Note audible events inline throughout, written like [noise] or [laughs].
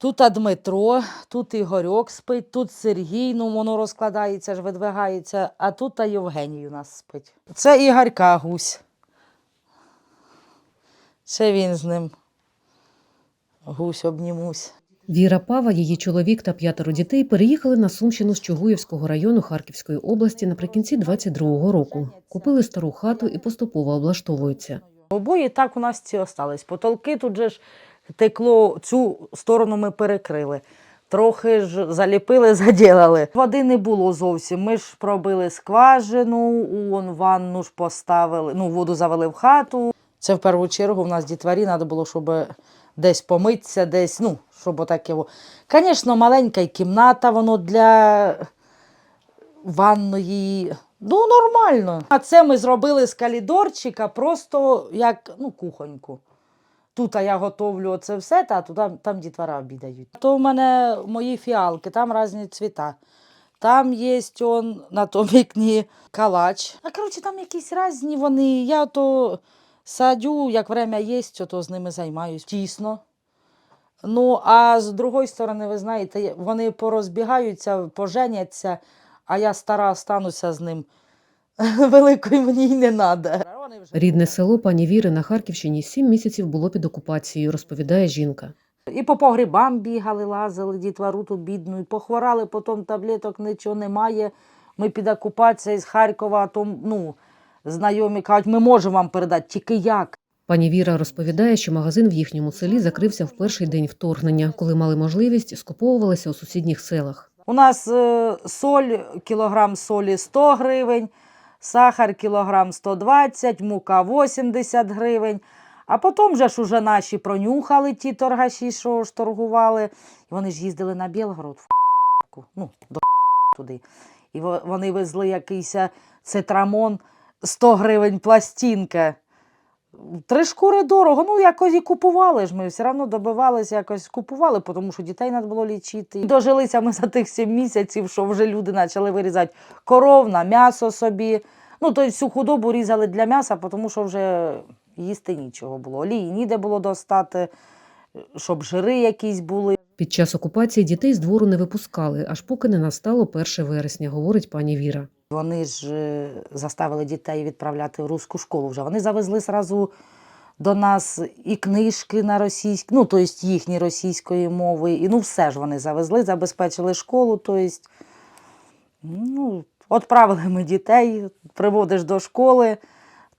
Тут Дмитро, тут Ігорьок спить, тут Сергій, ну воно розкладається ж, видвигається, а тут а Євгеній у нас спить. Це Ігорька гусь. Це він з ним. Гусь обнімусь. Віра Пава, її чоловік та п'ятеро дітей переїхали на Сумщину з Чугуївського району Харківської області наприкінці 22-го року. Купили стару хату і поступово облаштовуються. Обої так у нас ці остались. Потолки тут же ж текло, цю сторону ми перекрили. Трохи ж заліпили, [laughs] заділили. Води не було зовсім. Ми ж пробили скважину, он ванну ж поставили, ну, воду завели в хату. Це в першу чергу в нас дітварі треба було, щоб десь помитися, десь, ну, щоб отаке. Звісно, маленька кімната, воно для ванної. Ну, нормально. А це ми зробили з калідорчика просто як ну, кухоньку. Тут я готовлю це все, та туди, там дітвора обідають. То в мене мої фіалки, там різні цвіта. Там є он, на тому вікні калач. А коротше, там якісь різні вони. Я то садю, як время є, то з ними займаюсь. Тісно. Ну, а з другої сторони, ви знаєте, вони порозбігаються, поженяться, а я стара стануся з ним. [laughs] Великої мені й не треба. Рідне село пані Віри на Харківщині сім місяців було під окупацією, розповідає жінка. І по погрібам бігали, лазили, дітвору ту бідну, і похворали, потім таблеток нічого немає. Ми під окупацією з Харкова, а то, ну, знайомі кажуть, ми можемо вам передати, тільки як? Пані Віра розповідає, що магазин в їхньому селі закрився в перший день вторгнення, коли мали можливість, скуповувалися у сусідніх селах. У нас е, соль, кілограм солі 100 гривень, сахар кілограм 120, мука 80 гривень. А потім же ж уже наші пронюхали ті торгаші, що ж торгували. І вони ж їздили на Білгород в ну, до туди. І вони везли якийсь е, цитрамон 100 гривень пластинка. Три шкури дорого. Ну, якось і купували ж ми, все одно добивалися, якось купували, тому що дітей треба було лічити. Дожилися ми за тих сім місяців, що вже люди почали вирізати коров на м'ясо собі. Ну, то всю худобу різали для м'яса, тому що вже їсти нічого було. Олії ніде було достати, щоб жири якісь були. Під час окупації дітей з двору не випускали, аж поки не настало 1 вересня, говорить пані Віра. Вони ж е, заставили дітей відправляти в руську школу вже. Вони завезли зразу до нас і книжки на російській, ну, тобто їхні російської мови, і ну все ж вони завезли, забезпечили школу. Тобто, ну, відправили ми дітей, приводиш до школи.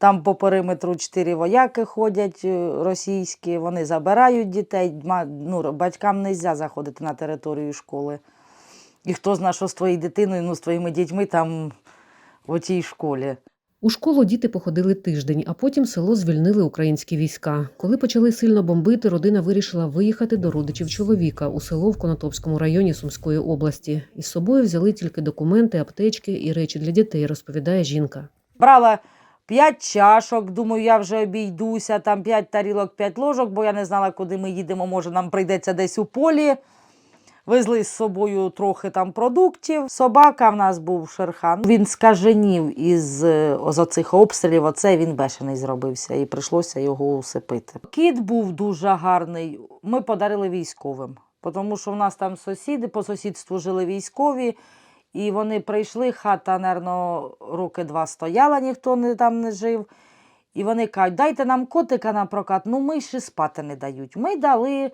Там по периметру чотири вояки ходять е, російські, вони забирають дітей. Ну, батькам не можна заходити на територію школи. І хто знає, що з твоєю дитиною, ну, з твоїми дітьми там в тій школі. У школу діти походили тиждень, а потім село звільнили українські війська. Коли почали сильно бомбити, родина вирішила виїхати до родичів чоловіка у село в Конотопському районі Сумської області. Із собою взяли тільки документи, аптечки і речі для дітей, розповідає жінка. Брала п'ять чашок, думаю, я вже обійдуся, там п'ять тарілок, п'ять ложок, бо я не знала, куди ми їдемо. Може, нам прийдеться десь у полі. Везли з собою трохи там продуктів. Собака в нас був шерхан. Він скаженів із е, з оцих обстрілів. Оце він бешений зробився, і прийшлося його усипити. Кіт був дуже гарний. Ми подарили військовим, тому що в нас там сусіди по сусідству жили військові. І вони прийшли, хата, напевно, роки два стояла, ніхто не, там не жив. І вони кажуть, дайте нам котика на прокат. Ну, ми ще спати не дають. Ми дали.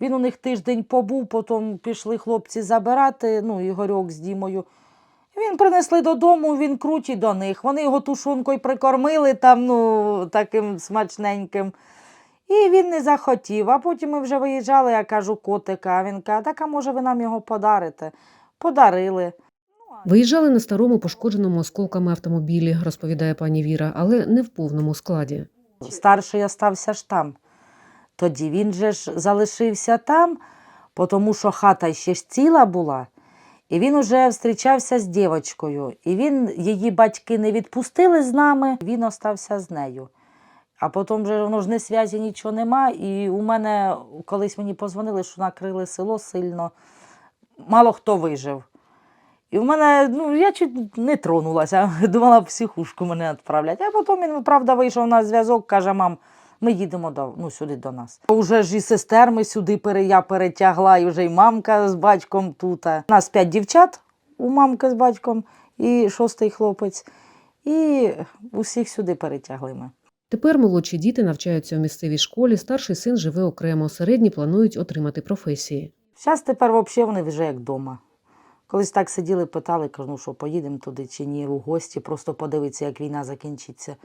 Він у них тиждень побув, потім пішли хлопці забирати, ну, Ігорьок з Дімою. Він принесли додому, він крутить до них. Вони його тушонкою прикормили там, ну, таким смачненьким. І він не захотів. А потім ми вже виїжджали, я кажу, котика. А він каже, так а може ви нам його подарите? Подарили. Виїжджали на старому пошкодженому осколками автомобілі, розповідає пані Віра, але не в повному складі. Старший остався ж там. Тоді він же ж залишився там, тому що хата ще ж ціла була. І він уже зустрічався з дівчинкою. І він, її батьки не відпустили з нами, він остався з нею. А потім вже воно ж не зв'язі нічого нема. І у мене колись мені позвонили, що накрили село сильно. Мало хто вижив. І в мене, ну, я чуть не тронулася, [laughs] думала, психушку мене відправлять. А потім він, правда, вийшов на зв'язок, каже, мам, Ми їдемо до, ну, сюди до нас. Уже ж і сестер ми сюди пере, я перетягла, і вже й мамка з батьком тут. У нас п'ять дівчат, у мамки з батьком і шостий хлопець. І усіх сюди перетягли ми. Тепер молодші діти навчаються у місцевій школі, старший син живе окремо, середні планують отримати професії. Зараз тепер взагалі вони вже як вдома. Колись так сиділи, питали, кажу, ну що поїдемо туди чи ні, у гості, просто подивитися, як війна закінчиться.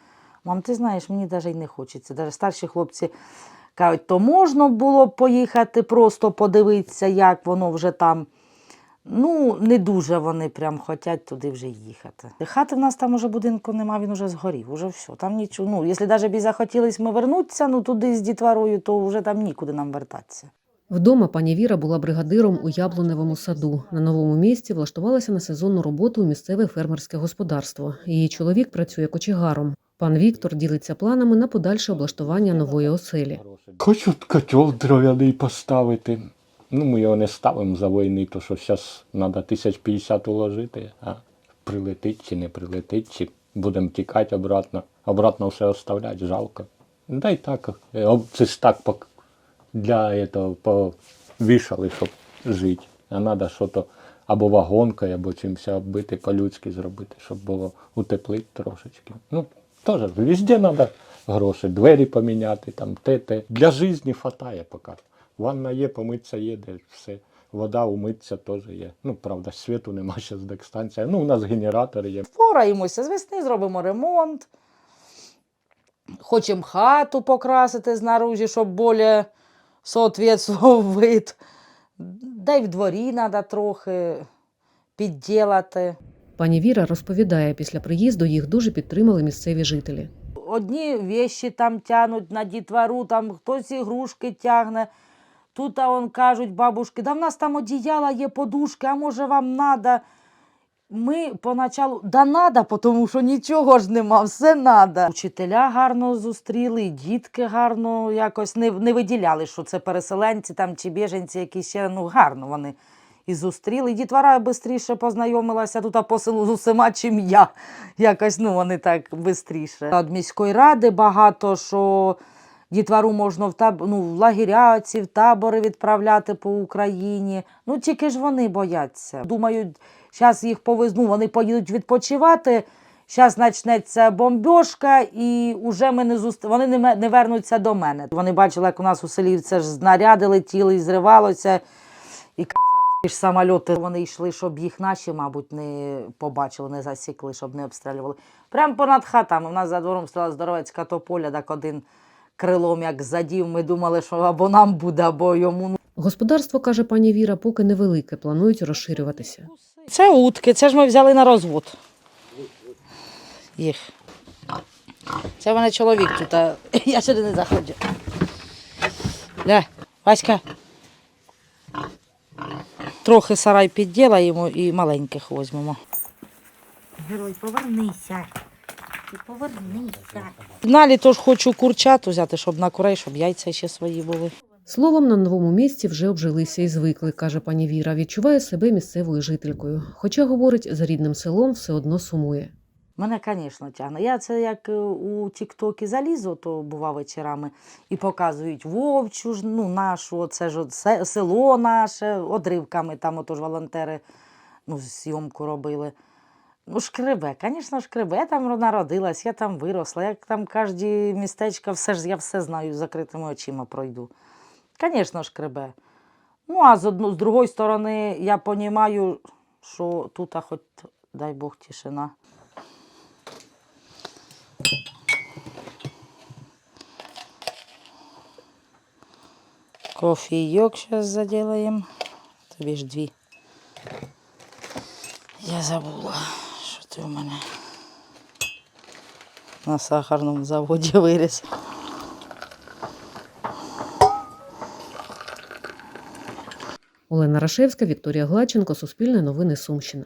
Мам, ти знаєш, мені навіть не хочеться. Навіть старші хлопці кажуть, то можна було б поїхати, просто подивитися, як воно вже там. Ну, не дуже вони прям хочуть туди вже їхати. Хати в нас там уже будинку нема, він уже згорів, уже все. Там нічого. Ну, якщо навіть б ми вернутися ну, туди з дітворою, то вже там нікуди нам вертатися. Вдома пані Віра була бригадиром у яблуневому саду. На новому місці влаштувалася на сезонну роботу у місцеве фермерське господарство. Її чоловік працює кочегаром. Пан Віктор ділиться планами на подальше облаштування нової оселі. Хочу котел дров'яний поставити. Ну, ми його не ставимо за війни, то що зараз треба тисяч п'ятдесят уложити, а прилетить чи не прилетить, чи будемо тікати обратно. Обратно все оставляти, жалко. Да й так, е, це ж так для этого повішали, щоб жити. А треба щось або вагонкою, або чимось оббити, по-людськи зробити, щоб було утеплити трошечки. Ну, теж везде треба гроші, двері поміняти, там те, те. Для життя хватає поки. Ванна є, помитися є, де все. Вода умитися теж є. Ну, правда, світу нема [laughs] зараз декстанція. Ну, у нас генератор є. Впораємося, з весни зробимо ремонт. Хочемо хату покрасити знаружі, щоб більше соответствував [laughs] вид. Да й в дворі треба трохи підділати. Пані Віра розповідає, після приїзду їх дуже підтримали місцеві жителі. Одні вещі там тягнуть на дітвору, там хтось ігрушки тягне. Тут а он кажуть бабушки, да в нас там одіяла є, подушки, а може вам треба. Ми поначалу, да надо, тому що нічого ж нема, все надо. Учителя гарно зустріли, дітки гарно якось не, не виділяли, що це переселенці там чи біженці, які ще ну, гарно вони і зустріли. Дітвора швидше познайомилася тут по селу з усіма, чим я. Якось ну, вони так швидше. Від міської ради багато що дітвору можна в, таб... ну, в лагеря ці, в табори відправляти по Україні. Ну тільки ж вони бояться. Думають, зараз їх повезну, вони поїдуть відпочивати. Зараз почнеться бомбьошка, і вже ми не зуст... вони не, не вернуться до мене. Вони бачили, як у нас у селі це ж знаряди летіли і зривалося. І кацапські ж самольоти вони йшли, щоб їх наші, мабуть, не побачили, не засікли, щоб не обстрілювали. Прямо понад хатами. У нас за двором стояла здоровецька тополя, так один крилом як задів. Ми думали, що або нам буде, або йому. Господарство, каже пані Віра, поки невелике, планують розширюватися. Це утки, це ж ми взяли на розвод. Їх. Це в мене чоловік тут, а [laughs] я сюди не заходжу. Ля, Васька. Трохи сарай підділаємо і маленьких візьмемо. Герой, повернися. Ти повернися. Тож хочу курчат взяти, щоб на курей, щоб яйця ще свої були. Словом, на новому місці вже обжилися і звикли, каже пані Віра. Відчуває себе місцевою жителькою. Хоча, говорить, за рідним селом все одно сумує. Мене, звісно, тягне. Я це як е, у Тіктокі залізу, то бува вечорами, і показують вовчу, ж, ну, нашу, це ж село наше, одривками там отож волонтери ну, зйомку робили. Ну, шкребе, звісно, шкребе. Я там народилась, я там виросла. Як там кожне містечко, все ж я все знаю, з закритими очима пройду. Звісно, шкребе. Ну, а з, одну, з другої сторони, я розумію, що тут, а хоч, дай Бог, тишина. Кофійок зараз заделаем. Тобі ж дві. Я забула, що в мене на сахарному заводі [laughs] виріс. Олена Рашевська, Вікторія Глаченко, Суспільне новини Сумщина.